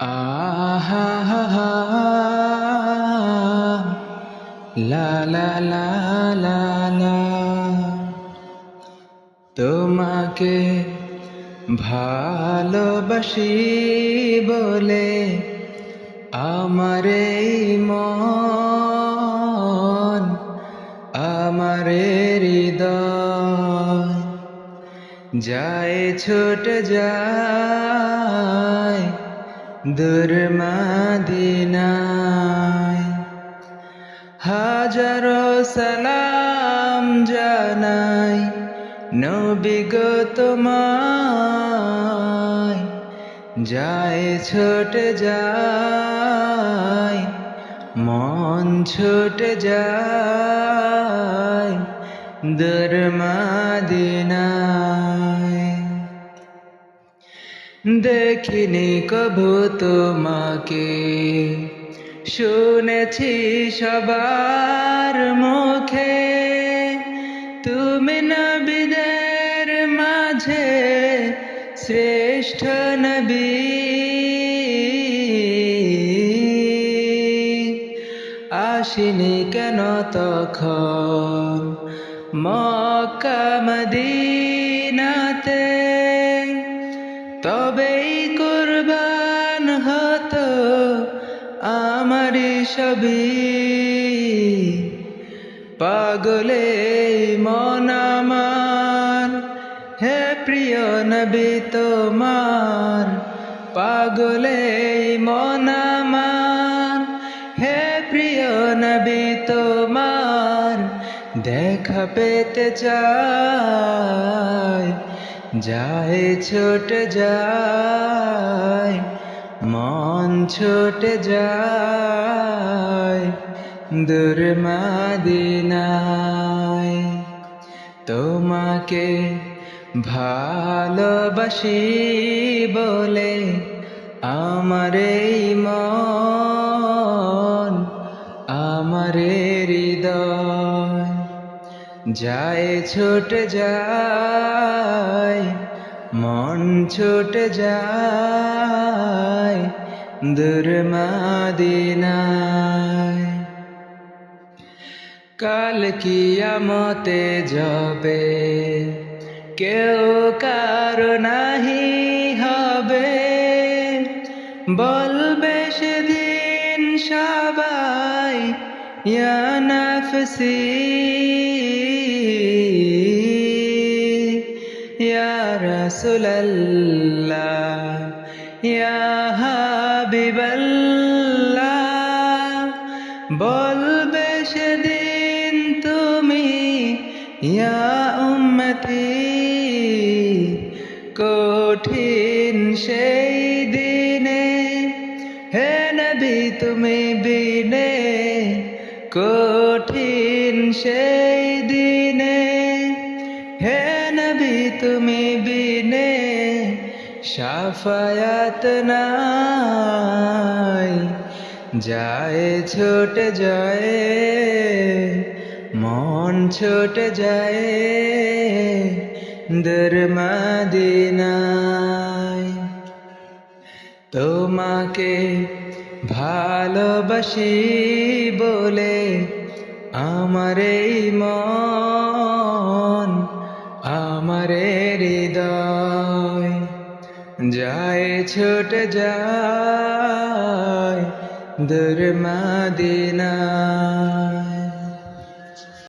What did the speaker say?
আহা হা লা তোমাকে ভালোবাসি বলে আমার মন যায়, ছোট যায় দুর্মাদিনায় হাজারো সালাম জানাই নবী গো তোমায়। যায়, ছোট যায়, মন ছোট যায় দুর্মাদিনায় দেখিনি কভু তোমাকে। শুনেছি সবার মুখে, তুমি নবীদের মাঝে শ্রেষ্ঠ নবী। আসিনি কেন তখন মক্কা মদিনাতে? আমারই সবই। পাগলে মন আমার। হে প্রিয় নবী তোমার। পাগলে মন আমার। হে প্রিয় নবী তোমার। দেখা পেতে চায়। যায় ছোট যায়। মন ছোট যায় দুর্মাদিনায় তোমাকে ভালোবাসি বলে আমার এই মন, আমার হৃদয়। যায় ছোট যায় ছোট যায় দুর্মাদিনায় কাল কিয়ামতে যাবে কেউ কারও নাহি হবে বলবে সেদিন সবাই ইয়া নাফসি রাসূলাল্লাহ, ইয়া হাবিবাল্লাহ বলবে সেদিন তুমি, ইয়া উম্মতি, কঠিন সেই দিনে, হে নবী তুমি বিনে, কঠিন সেই দিনে, হে নবী তুমি বিনে। সাফায়াত নাই। যায় ছোট যায়, মন ছোট যায় দুর্মাদিনায় তোমাকে ভালোবাসি বলে আমার এই মন, আমার হৃদয়। যায় ছোট যায় দুর্মাদিনা